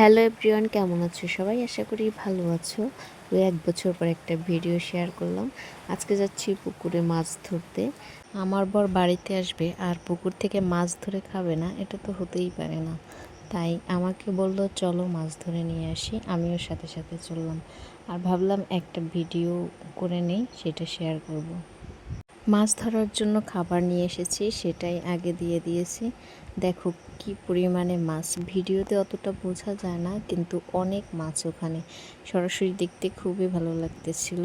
Hello everyone, কেমন আছো সবাই? আশা করি ভালো আছো। ওই এক বছর পর একটা ভিডিও শেয়ার করলাম। আজকে যাচ্ছি পুকুরে মাছ ধরতে। আমার বর বাড়িতে আসবে, আর পুকুর থেকে মাছ ধরে খাবে না, এটা তো হতেই পারে না। তাই আমাকে বলল, চলো মাছ ধরে নিয়ে আসি। আমিও সাথে সাথে চললাম। আর ভাবলাম একটা ভিডিও করে নেই, সেটা শেয়ার করব। মাছ ধরার জন্য খাবার নিয়ে এসেছি, সেটাই আগে দিয়ে দিয়েছি। দেখো কি পরিমাণে মাছ। ভিডিওতে অতটা বোঝা যায় না, কিন্তু অনেক মাছ ওখানে। সরাসরি দেখতে খুবই ভালো লাগতেছিল।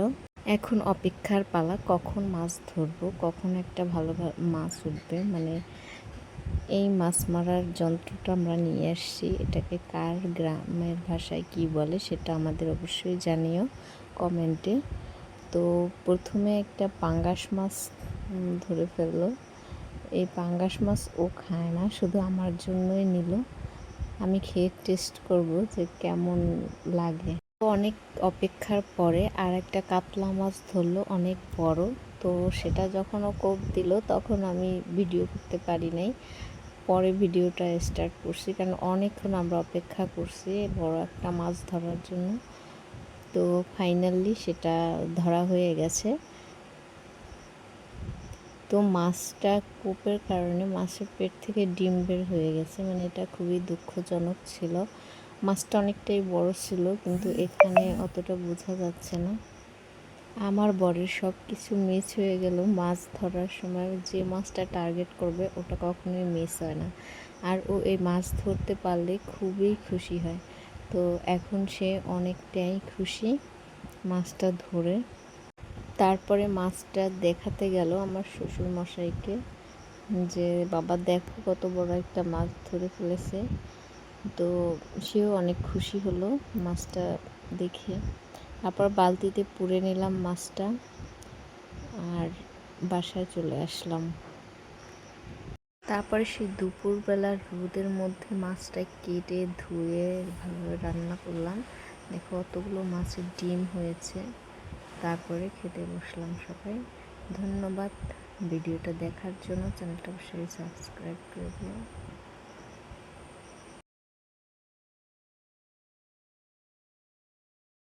এখন অপেক্ষার পালা, কখন মাছ ধরবো, কখন একটা ভালো মাছ উঠবে মানে এই মাছ মারার যন্ত্রটা আমরা নিয়ে আসছি। এটাকে কার গ্রামের ভাষায় কি বলে সেটা আমাদের অবশ্যই জানিও কমেন্টে। তো প্রথমে একটা পাঙ্গাস মাছ ধরে ফেলল। এই পাঙ্গাস মাছ ও খায় না, শুধু আমার জন্যই নিল। আমি খেয়ে টেস্ট করব যে কেমন লাগে। অনেক অপেক্ষার পরে আর একটা কাতলা মাছ ধরলো, অনেক বড়। তো সেটা যখন ও কোপ দিল, তখন আমি ভিডিও করতে পারি নাই। পরে ভিডিওটা স্টার্ট করছি, কারণ অনেকক্ষণ আমরা অপেক্ষা করছি বড় একটা মাছ ধরার জন্য। তো ফাইনালি সেটা ধরা হয়ে গেছে। তো মাছটা কোপের কারণে মাছের পেট থেকে ডিম বের হয়ে গেছে। মানে এটা খুবই দুঃখজনক ছিল। মাছটা অনেকটাই বড় ছিল, কিন্তু এখানে অতটা বোঝা যাচ্ছে না। আমার বরের সব কিছু মিস হয়ে গেল। মাছ ধরার সময় যে মাছটা টার্গেট করবে, ওটা কখনোই মিস হয় না। আর ও এই মাছ ধরতে পারলে খুবই খুশি হয়। তো এখন সে অনেকটাই খুশি মাছটা ধরে। তারপরে মাছটা দেখাতে গেল আমার শ্বশুর মশাইকে যে, বাবা, দেখো কত বড় একটা মাছ ধরে ফেলেছে। তো সেও অনেক খুশি হলো মাছটা দেখে। তারপর বালতিতে পুড়ে নিলাম মাছটা আর বাসায় চলে আসলাম। তারপরে সেই দুপুরবেলার রোদের মধ্যে মাছটা কেটে ধুয়ে ভালোভাবে রান্না করলাম। দেখো, অতগুলো মাছের ডিম হয়েছে। তারপরে খেতে বসলাম সবাই। ধন্যবাদ। ভিডিওটা দেখার জন্য চ্যানেলটা অবশ্যই সাবস্ক্রাইব করে দিও।